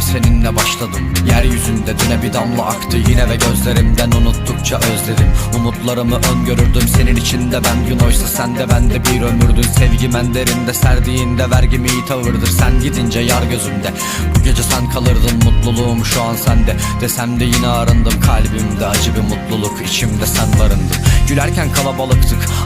Yine seninle başladım. Yeryüzünde düne bir damla aktı Yine ve gözlerimden unuttukça özledim. Umutlarımı öngörürdüm Senin içinde ben gün oysa sen de ben bir ömürdün. Sevgim en derinde serdiğinde vergim iyi tavırdır. Sen gidince yar gözümde Bu gece sen kalırdın mutluluğum şu an sende. Desem de yine arındım kalbimde acı bir mutluluk içimde sen barındın. Gülerken kalabalıktık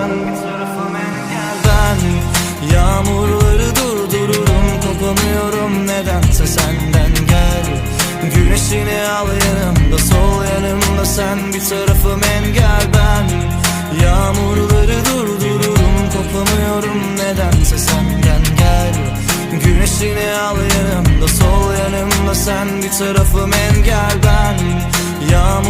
sen bir tarafım engel ben Yağmurları durdururum kopamıyorum nedense senden. Gel Güneşini al yanımda sol yanımda sen bir tarafım engel. Ben Yağmurları durdururum kopamıyorum nedense senden. Gel Güneşini al yanımda sol yanımda sen bir tarafım engel. Ben Yağmurları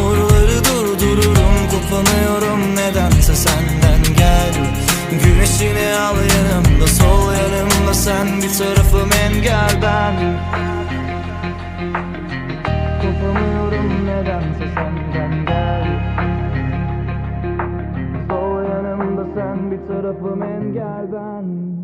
al yanımda sol yanımda. Sen bir tarafım engel ben Kopamıyorum nedense senden gel. Sol yanımda sen bir tarafım engel ben